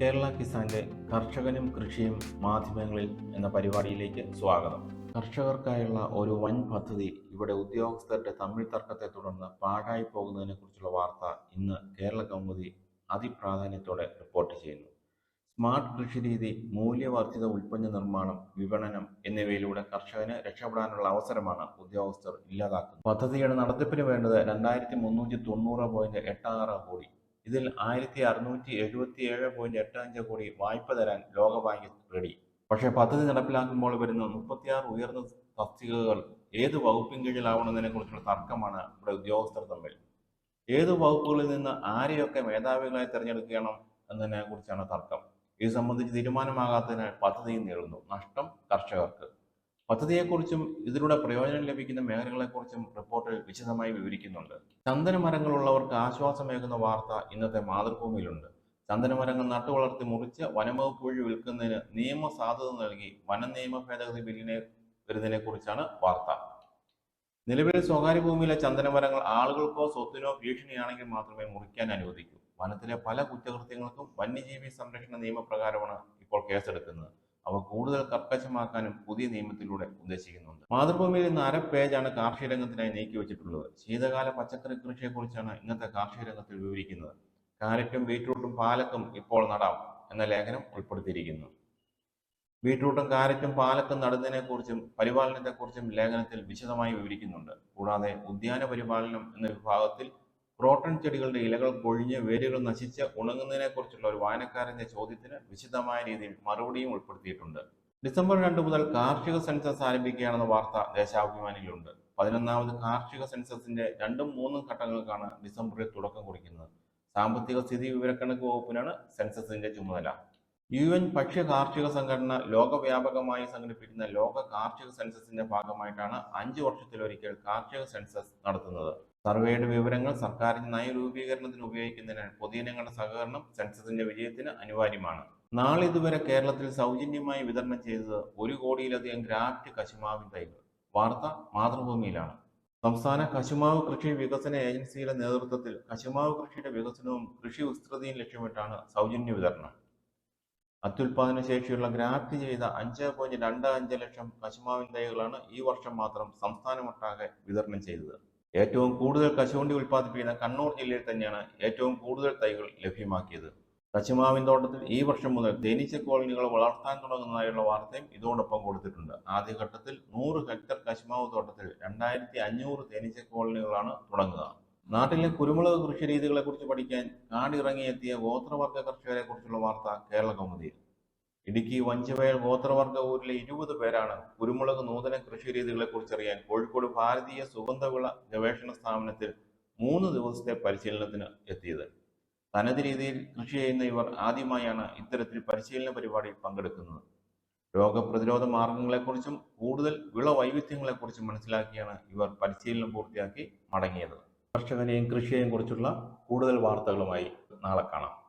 കേരള കിസാന്റെ കർഷകനും കൃഷിയും മാധ്യമങ്ങളിൽ എന്ന പരിപാടിയിലേക്ക് സ്വാഗതം. കർഷകർക്കായുള്ള ഒരു വൻ പദ്ധതി ഇവിടെ ഉദ്യോഗസ്ഥരുടെ തമ്മിൽ തർക്കത്തെ തുടർന്ന് പാഴായി പോകുന്നതിനെ കുറിച്ചുള്ള വാർത്ത ഇന്ന് കേരള കൗമുദി അതിപ്രാധാന്യത്തോടെ റിപ്പോർട്ട് ചെയ്യുന്നു. സ്മാർട്ട് കൃഷി രീതി മൂല്യവർദ്ധിത ഉൽപ്പന്ന നിർമ്മാണം വിപണനം എന്നിവയിലൂടെ കർഷകന് രക്ഷപ്പെടാനുള്ള അവസരമാണ് ഉദ്യോഗസ്ഥർ ഇല്ലാതാക്കുന്നത്. പദ്ധതിയുടെ നടത്തിപ്പിന് വേണ്ടത് രണ്ടായിരത്തി മുന്നൂറ്റി തൊണ്ണൂറ് പോയിന്റ് എട്ട് ആറ് കോടി ഇതിൽ ആയിരത്തി അറുന്നൂറ്റി എഴുപത്തി ഏഴ് പോയിന്റ് എട്ട് അഞ്ച് കോടി വായ്പ തരാൻ ലോകബാങ്ക് റെഡി പക്ഷേ പദ്ധതി നടപ്പിലാക്കുമ്പോൾ വരുന്ന മുപ്പത്തിയാറ് ഉയർന്ന തസ്തികകൾ ഏത് വകുപ്പിൻ കീഴിലാവണമെന്നതിനെ കുറിച്ചുള്ള തർക്കമാണ് ഇവിടെ ഉദ്യോഗസ്ഥർ തമ്മിൽ. ഏത് വകുപ്പുകളിൽ നിന്ന് ആരെയൊക്കെ മേധാവികളായി തിരഞ്ഞെടുക്കണം എന്നതിനെ കുറിച്ചാണ് തർക്കം. ഇത് സംബന്ധിച്ച് തീരുമാനമാകാത്തതിനാൽ പദ്ധതിയും നീളുന്നു. നഷ്ടം കർഷകർക്ക്. പദ്ധതിയെക്കുറിച്ചും ഇതിലൂടെ പ്രയോജനം ലഭിക്കുന്ന മേഖലകളെക്കുറിച്ചും റിപ്പോർട്ടിൽ വിശദമായി വിവരിക്കുന്നുണ്ട്. ചന്ദന മരങ്ങളുള്ളവർക്ക് ആശ്വാസമേകുന്ന വാർത്ത ഇന്നത്തെ മാതൃഭൂമിയിലുണ്ട്. ചന്ദനമരങ്ങൾ നട്ടുവളർത്തി മുറിച്ച് വനംവകുപ്പ് വഴി വിൽക്കുന്നതിന് നിയമ സാധ്യത നൽകി വന നിയമ ഭേദഗതി ബില്ലിനെ വരുന്നതിനെ കുറിച്ചാണ് വാർത്ത. നിലവിൽ സ്വകാര്യ ഭൂമിയിലെ ചന്ദനമരങ്ങൾ ആളുകൾക്കോ സ്വത്തിനോ ഭീഷണിയാണെങ്കിൽ മാത്രമേ മുറിക്കാൻ അനുവദിക്കൂ. വനത്തിലെ പല കുറ്റകൃത്യങ്ങൾക്കും വന്യജീവി സംരക്ഷണ നിയമപ്രകാരമാണ് ഇപ്പോൾ കേസെടുക്കുന്നത്. അവ കൂടുതൽ കർക്കശമാക്കാനും പുതിയ നിയമത്തിലൂടെ ഉദ്ദേശിക്കുന്നുണ്ട്. മാതൃഭൂമിയിൽ ഇന്ന് അര പേജാണ് കാർഷിക രംഗത്തിനായി നീക്കി വെച്ചിട്ടുള്ളത്. ശീതകാല പച്ചക്കറി കൃഷിയെക്കുറിച്ചാണ് ഇന്നത്തെ കാർഷിക രംഗത്തിൽ വിവരിക്കുന്നത്. കാരറ്റും ബീറ്റ്റൂട്ടും പാലക്കും ഇപ്പോൾ നടാം എന്ന ലേഖനം ഉൾപ്പെടുത്തിയിരിക്കുന്നു. ബീറ്റ്റൂട്ടും കാരറ്റും പാലക്കും നടുന്നതിനെക്കുറിച്ചും പരിപാലനത്തെക്കുറിച്ചും ലേഖനത്തിൽ വിശദമായി വിവരിക്കുന്നുണ്ട്. കൂടാതെ ഉദ്യാന പരിപാലനം എന്ന വിഭാഗത്തിൽ ക്രോട്ടൺ ചെടികളുടെ ഇലകൾ കൊഴിഞ്ഞ് വേരുകൾ നശിച്ച് ഉണങ്ങുന്നതിനെക്കുറിച്ചുള്ള ഒരു വായനക്കാരന്റെ ചോദ്യത്തിന് വിശദമായ രീതിയിൽ മറുപടിയും ഉൾപ്പെടുത്തിയിട്ടുണ്ട്. ഡിസംബർ രണ്ട് മുതൽ കാർഷിക സെൻസസ് ആരംഭിക്കുകയാണെന്ന വാർത്ത ദേശാഭിമാനിയിലുണ്ട്. പതിനൊന്നാമത് കാർഷിക സെൻസസിന്റെ രണ്ടും മൂന്നും ഘട്ടങ്ങൾക്കാണ് ഡിസംബറിൽ തുടക്കം കുറിക്കുന്നത്. സാമ്പത്തിക സ്ഥിതി വിവരക്കണക്ക് വകുപ്പിനാണ് സെൻസസിന്റെ ചുമതല. യു എൻ ഭക്ഷ്യ കാർഷിക സംഘടന ലോകവ്യാപകമായി സംഘടിപ്പിക്കുന്ന ലോക കാർഷിക സെൻസസിന്റെ ഭാഗമായിട്ടാണ് അഞ്ചു വർഷത്തിലൊരിക്കൽ കാർഷിക സെൻസസ് നടത്തുന്നത്. സർവേയുടെ വിവരങ്ങൾ സർക്കാരിന്റെ നയരൂപീകരണത്തിന് ഉപയോഗിക്കുന്നതിനാൽ പൊതുജനങ്ങളുടെ സഹകരണം സെൻസസിന്റെ വിജയത്തിന് അനിവാര്യമാണ്. നാളെ ഇതുവരെ കേരളത്തിൽ സൗജന്യമായി വിതരണം ചെയ്തത് ഒരു കോടിയിലധികം ഗ്രാഫ്റ്റ് കശുമാവിൻ തൈകൾ. വാർത്ത മാതൃഭൂമിയിലാണ്. സംസ്ഥാന കശുമാവ് കൃഷി വികസന ഏജൻസിയുടെ നേതൃത്വത്തിൽ കശുമാവ് കൃഷിയുടെ വികസനവും കൃഷി വിസ്തൃതിയും ലക്ഷ്യമിട്ടാണ് സൗജന്യ വിതരണം. അത്യുൽപാദന ശേഷിയുള്ള ഗ്രാഫ്റ്റ് ചെയ്ത അഞ്ച് പോയിന്റ് രണ്ട് അഞ്ച് ലക്ഷം കശുമാവിൻ തൈകളാണ് ഈ വർഷം മാത്രം സംസ്ഥാനമൊട്ടാകെ വിതരണം ചെയ്തത്. ഏറ്റവും കൂടുതൽ കശുവണ്ടി ഉൽപ്പാദിപ്പിക്കുന്ന കണ്ണൂർ ജില്ലയിൽ തന്നെയാണ് ഏറ്റവും കൂടുതൽ തൈകൾ ലഭ്യമാക്കിയത്. കശുമാവിൻ തോട്ടത്തിൽ ഈ വർഷം മുതൽ തേനീച്ച കോളനികൾ വളർത്താൻ തുടങ്ങുന്നതായുള്ള വാർത്തയും ഇതോടൊപ്പം കൊടുത്തിട്ടുണ്ട്. ആദ്യഘട്ടത്തിൽ നൂറ് ഹെക്ടർ കശുമാവ് തോട്ടത്തിൽ രണ്ടായിരത്തി അഞ്ഞൂറ് തേനീച്ച കോളനികളാണ് തുടങ്ങുക. നാട്ടിലെ കുരുമുളക് കൃഷി രീതികളെ കുറിച്ച് പഠിക്കാൻ കാടിറങ്ങിയെത്തിയ ഗോത്രവർഗ കർഷകരെ കുറിച്ചുള്ള വാർത്ത കേരള കൗമുദിയിൽ ഇടുക്കി വഞ്ചിവയൽ ഗോത്രവർഗ ഊരിലെ ഇരുപത് പേരാണ് കുരുമുളക് നൂതന കൃഷി രീതികളെ കുറിച്ചറിയാൻ കോഴിക്കോട് ഭാരതീയ സുഗന്ധവിള ഗവേഷണ സ്ഥാപനത്തിൽ മൂന്ന് ദിവസത്തെ പരിശീലനത്തിന് എത്തിയത്. തനത് രീതിയിൽ കൃഷി ചെയ്യുന്ന ഇവർ ആദ്യമായാണ് ഇത്തരത്തിൽ പരിശീലന പരിപാടിയിൽ പങ്കെടുക്കുന്നത്. രോഗപ്രതിരോധ മാർഗങ്ങളെക്കുറിച്ചും കൂടുതൽ വിള വൈവിധ്യങ്ങളെക്കുറിച്ചും മനസ്സിലാക്കിയാണ് ഇവർ പരിശീലനം പൂർത്തിയാക്കി മടങ്ങിയത്. കർഷകനെയും കൃഷിയെയും കുറിച്ചുള്ള കൂടുതൽ വാർത്തകളുമായി നാളെ കാണാം.